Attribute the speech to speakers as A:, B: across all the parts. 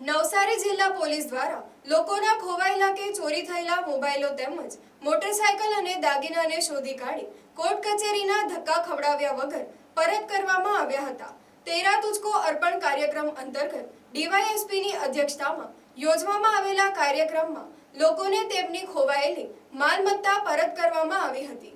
A: નવસારી જિલ્લા પોલીસ દ્વારા લોકોના ખોવાયેલા કે ચોરી થયેલા મોબાઈલો તેમજ મોટરસાયકલ અને દાગીનાને શોધી કાઢી કોર્ટ કચેરીના ધક્કા ખવડાવ્યા વગર પરત કરવામાં આવ્યા હતા. તેરા તુજકો અર્પણ કાર્યક્રમ અંતર્ગત ડીવાયએસપીની અધ્યક્ષતામાં યોજવામાં આવેલા કાર્યક્રમમાં લોકોને તેમની ખોવાયેલી માલમત્તા પરત કરવામાં આવી હતી.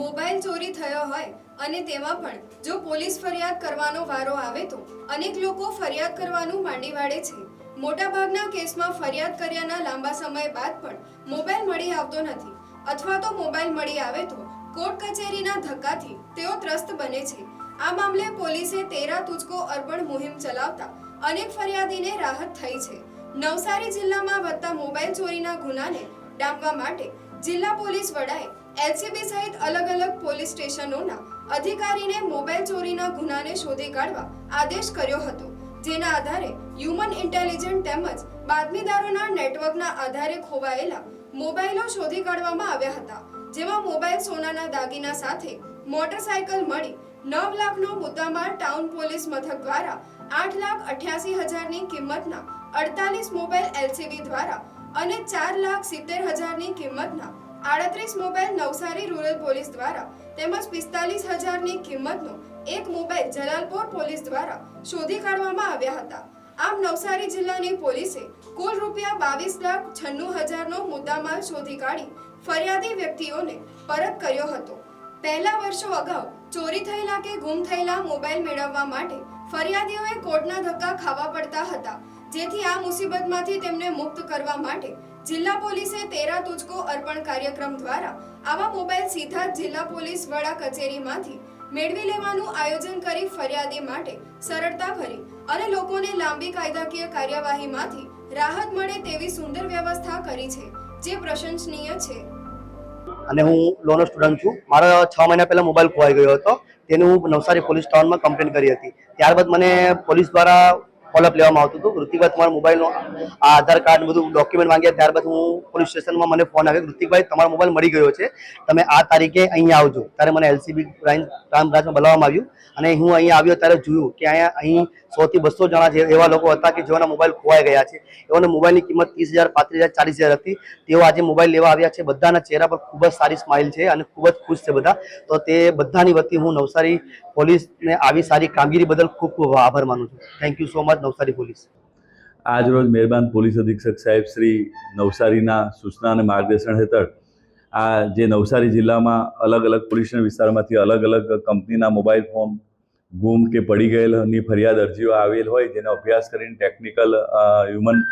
A: મોબાઈલ ચોરી થયો હોય અને તેમાં પણ જો પોલીસ ફરિયાદ કરવાનો વારો આવે તો અનેક લોકો ફરિયાદ કરવાનું માંડી વાળે છે. મોટાભાગના કેસમાં ફરિયાદ કર્યાના લાંબા સમય બાદ પણ મોબાઈલ મળી આવતો નથી અથવા તો મોબાઈલ મળી આવે તો કોર્ટ કચેરીના ધક્કાથી તેઓ ત્રસ્ત બને છે. આ મામલે પોલીસે તેરા તુજકો અર્પણ મુહિમ ચલાવતા અનેક ફરિયાદીને રાહત થઈ છે. નવસારી જિલ્લામાં વધતા મોબાઈલ ચોરીના ગુનાને ડામવા માટે જિલ્લા પોલીસ વડાએ એલસીબી સહિત અલગ અલગ પોલીસ સ્ટેશનોના અધિકારીને મોબાઈલ ચોરીના ગુનાને શોધી કાઢવા આદેશ કર્યો હતો, જેના આધારે હ્યુમન ઇન્ટેલિજન્સ તેમજ બાતમીદારોના નેટવર્કના આધારે ખોવાયેલા મોબાઈલો શોધી કાઢવામાં આવ્યા હતા, જેમાં મોબાઈલ સોનાના દાગીના સાથે મોટરસાયકલ મળી નવ લાખનો મુદ્દામાલ ટાઉન પોલીસ મથક દ્વારા આઠ લાખ અઠ્યાસી હજારની કિંમતના અડતાલીસ મોબાઈલ એલસીબી દ્વારા અને ચાર લાખ સિત્તેર હજારની કિંમતના આડત્રીસ મોબાઈલ નવસારી રૂરલ પોલીસ દ્વારા તેમજ પિસ્તાલીસ હજારની કિંમતનો એક મોબાઈલ જલાલપોર પોલીસ દ્વારા શોધી કાઢવામાં આવ્યા હતા. આમ નવસારી જિલ્લાની પોલીસે કુલ રૂપિયા બાવીસ લાખ છન્નું હજારનો મુદ્દામાલ શોધી કાઢી ફરિયાદી વ્યક્તિઓને પરત કર્યો હતો. પહેલા વર્ષો અગાઉ ચોરી થયેલા કે ગુમ થયેલા મોબાઈલ મેળવવા માટે ફરિયાદીઓએ કોર્ટના ધક્કા ખાવા પડતા હતા. જેથી આ મુસીબતમાંથી તેમને મુક્ત કરવા માટે જિલ્લા પોલીસે તેરા તુજકો અર્પણ કાર્યક્રમ દ્વારા આવા મોબાઈલ સીધા જિલ્લા પોલીસ વડા કચેરીમાંથી મેળવી લેવાનું આયોજન કરી ફરિયાદી માટે સરળતા ભરી અને લોકોને લાંબી કાયદાકીય કાર્યવાહીમાંથી રાહત મળે તેવી સુંદર વ્યવસ્થા કરી છે, જે પ્રશંસનીય છે.
B: અને હું લોનો સ્ટુડન્ટ છું. મારો છ મહિના પહેલા મોબાઈલ ખોવાઈ ગયો હતો. તેનું હું નવસારી પોલીસ સ્ટેશનમાં કમ્પ્લેન કરી હતી. ત્યારબાદ મને પોલીસ દ્વારા ફોલોઅપ લેવામાં આવતું હતું. ઋતિકભાઈ તમારા મોબાઈલનો આધાર કાર્ડ બધું ડોક્યુમેન્ટ માંગ્યા ત્યારબાદ હું પોલીસ સ્ટેશનમાં મને ફોન આવ્યો ઋતિકભાઈ તમારો મોબાઈલ મળી ગયો છે. તમે આ તારીખે અહીંયા આવજો. ત્યારે મને એલસીબી ક્રાઇમ ક્રાઇમ બ્રાન્ચમાં બોલાવવામાં આવ્યું. અને હું અહીંયા આવ્યો ત્યારે જોયું કે અહીંયા અહીં સોથી બસો જણા જે એવા લોકો હતા કે જેઓના મોબાઈલ ખોવાઈ ગયા છે. એઓને મોબાઈલની કિંમત ત્રીસ હજાર, પાંત્રીસ હજાર, ચાલીસ હજાર હતી. તેઓ આજે મોબાઈલ લેવા આવ્યા છે. બધાના ચહેરા પર ખૂબ જ સારી સ્માઇલ છે અને ખૂબ જ ખુશ છે બધા. તો તે બધાની વતી હું નવસારી પોલીસને આવી સારી કામગીરી બદલ ખૂબ ખૂબ આભાર માનું છું. Thank you so much Navsari police.
C: આજરોજ મહેરબાન પોલીસ અધિક્ષક સાહેબ શ્રી નવસારીના સૂચના અને માર્ગદર્શન હેઠળ આ જે નવસારી જિલ્લામાં અલગ અલગ પોલીસ વિસ્તારમાંથી અલગ અલગ કંપનીના મોબાઈલ ફોન, ગુમ કે પડી ગયેલની ફરિયાદ અરજીઓ આવેલ હોય જેનો અભ્યાસ કરીને ટેકનિકલ હ્યુમન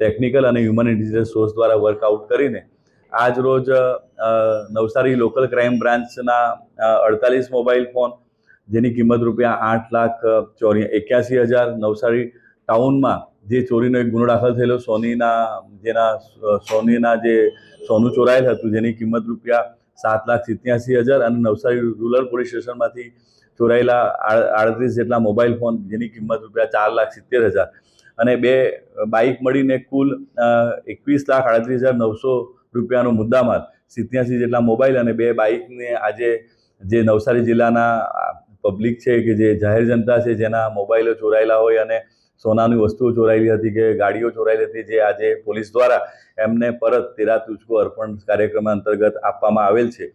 C: ટેકનિકલ અને હ્યુમન ઇન્ટેલિજન્સ સોર્સ દ્વારા વર્કઆઉટ કરીને આજ રોજ નવસારી લોકલ ક્રાઇમ બ્રાન્ચના અડતાલીસ મોબાઈલ ફોન જેની કિંમત રૂપિયા આઠ લાખ ચોરી, એક્યાસી હજાર નવસારી ટાઉનમાં જે ચોરીનો એક ગુનો દાખલ થયેલો સોનીના, જેના સોનીના જે સોનું ચોરાયેલ હતું, જેની કિંમત રૂપિયા સાત લાખ સિત્યાસી હજાર અને નવસારી રૂરલ પોલીસ સ્ટેશનમાંથી ચોરાયેલા આડત્રીસ જેટલા મોબાઈલ ફોન, જેની કિંમત રૂપિયા ચાર લાખ સિત્તેર હજાર. અને બે બાઇક મળીને કુલ એકવીસ લાખ આડત્રીસ હજાર નવસો રૂપિયાનો મુદ્દામાલ સિત્યાસી જેટલા મોબાઈલ અને બે બાઇકને આજે જે નવસારી જિલ્લાના પબ્લિક છે કે જે જાહેર જનતા છે, જેના મોબાઈલો ચોરાયેલા હોય અને સોનાની વસ્તુઓ ચોરાયેલી હતી કે ગાડીઓ ચોરાયેલી હતી, જે આજે પોલીસ દ્વારા એમને પરત તેરા તુચકો અર્પણ કાર્યક્રમ અંતર્ગત આપવામાં આવેલ છે.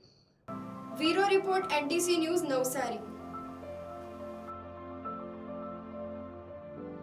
A: Bureau report NTC news Navsari.